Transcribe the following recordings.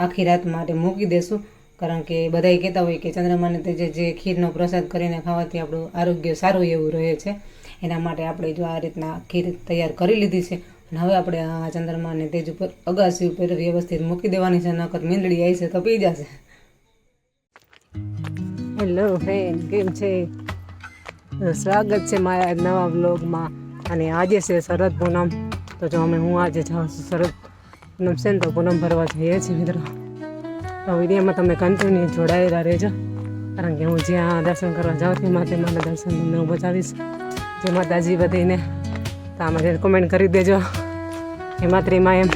આખી રાત માટે મૂકી દેશું. કારણ કે બધાય કહેતા હોય કે ચંદ્રમાને તે જે ખીરનો પ્રસાદ કરીને ખાવાથી આપણું આરોગ્ય સારું એવું રહે છે. એના માટે આપણે જો આ રીતના ખીર તૈયાર કરી લીધી છે અને હવે આપણે આ ચંદ્રમાને તેજ ઉપર, અગાસી ઉપર વ્યવસ્થિત મૂકી દેવાની છે. નકર મીંદડી આવી છે તો પી જશે. હેલો ફ્રેન્ડ કેમ છે? સ્વાગત છે મારા નવા બ્લોગમાં અને આજે છે શરદ પૂનમ. તો જો અમે હું આજે જાઉં છું શરદ પૂનમ છે ને તો પૂનમ ભરવા જઈએ છીએ મિત્રો. તો વિડીયોમાં તમે કન્ટિન્યુ જોડાયેલા રહેજો. કારણ કે હું જ્યાં દર્શન કરવા જાઉં છું માતે મારા દર્શન તમને હું બતાવીશ. જે માતાજી બધીને. તો આ જઈને કોમેન્ટ કરી દેજો. માત્રીમાં એમ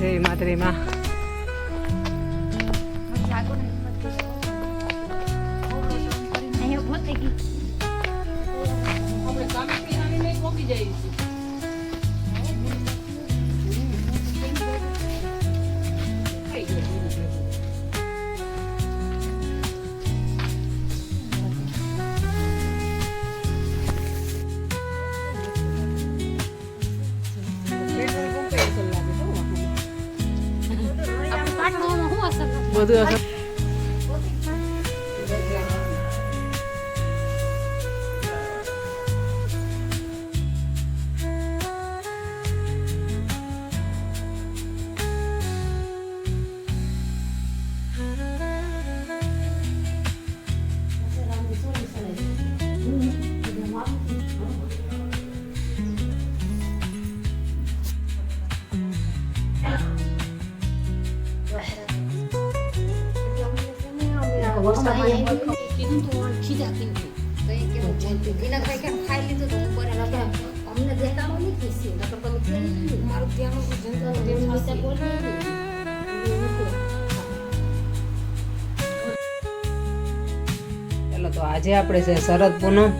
જય માત્રીમાં બધું અસર ચાલો તો આજે આપણે છે શરદ પૂનમ.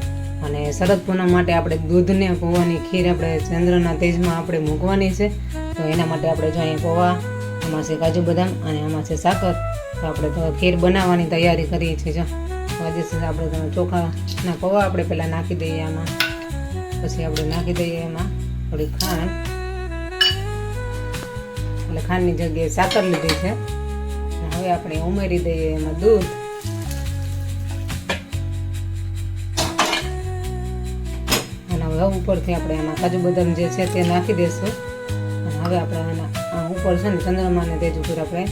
અને શરદ પૂનમ માટે આપણે દૂધને પૌવાની ખીર આપણે ચંદ્રના તેજમાં આપણે મૂકવાની છે. તો એના માટે આપણે જો અહીં પૌવા આમાં છે કાજુ બદામ અને આમાં છે સાકર. તો આપણે તો ખીર બનાવવાની તૈયારી કરીએ છીએ, જો. આજે આપણે તમે ચોખાના પૌવા આપણે પહેલાં નાખી દઈએ આમાં. પછી આપણે નાખી દઈએ એમાં થોડી ખાંડ. એટલે ખાંડની જગ્યાએ સાકર લીધી છે. હવે આપણે ઉમેરી દઈએ એમાં દૂધ. અને હવે ઉપરથી આપણે એમાં કાજુ બદામ જે છે તે નાખી દઈશું હવે આપણે આના ઉપર છે ને ચંદ્રમાને તેજ ઉપર આપણે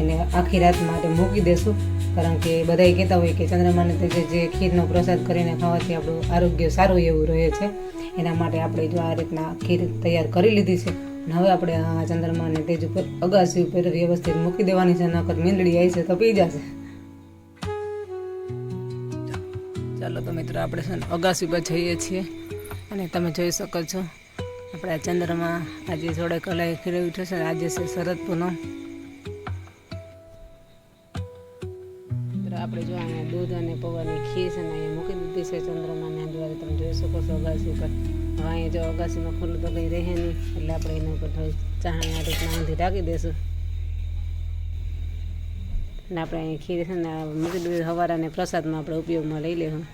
એને આખી રાત માટે મૂકી દઈશું કારણ કે બધાય કહેતા હોય કે ચંદ્રમાને તેજે જે ખીરનો પ્રસાદ કરીને ખાવાથી આપણું આરોગ્ય સારું એવું રહે છે. એના માટે આપણે જો આ રીતના ખીર તૈયાર કરી લીધી છે અને હવે આપણે આ ચંદ્રમાને તેજ ઉપર અગાસી ઉપર વ્યવસ્થિત મૂકી દેવાની છે. નકર મીંદડી આવી છે તો પી જશે. ચાલો તો મિત્રો, આપણે છે ને અગાસી પર જઈએ છીએ અને તમે જોઈ શકો છો આપણે ચંદ્રમાં આજે થોડે કલાએ ખીરવી થશે. આજે છે શરદ પૂનમ. આપણે જો અહીંયા દૂધ અને પૌવાની ખીર અને અહીંયા મૂકી દીધી છે ચંદ્રમાને દ્વારા તમે જોઈ શકો છો અગાસી ઉપર. હવે અહીંયા જો અગાસીમાં ખુલ્લું તો કંઈ રહે નહીં, એટલે આપણે એના ઉપર થોડી ચાહણી આ રીતના ઊંધી રાખી દઈશું. અને આપણે અહીં ખીર છે ને મૂકી દીધું સવારે અને પ્રસાદમાં આપણે ઉપયોગમાં લઈ લેવું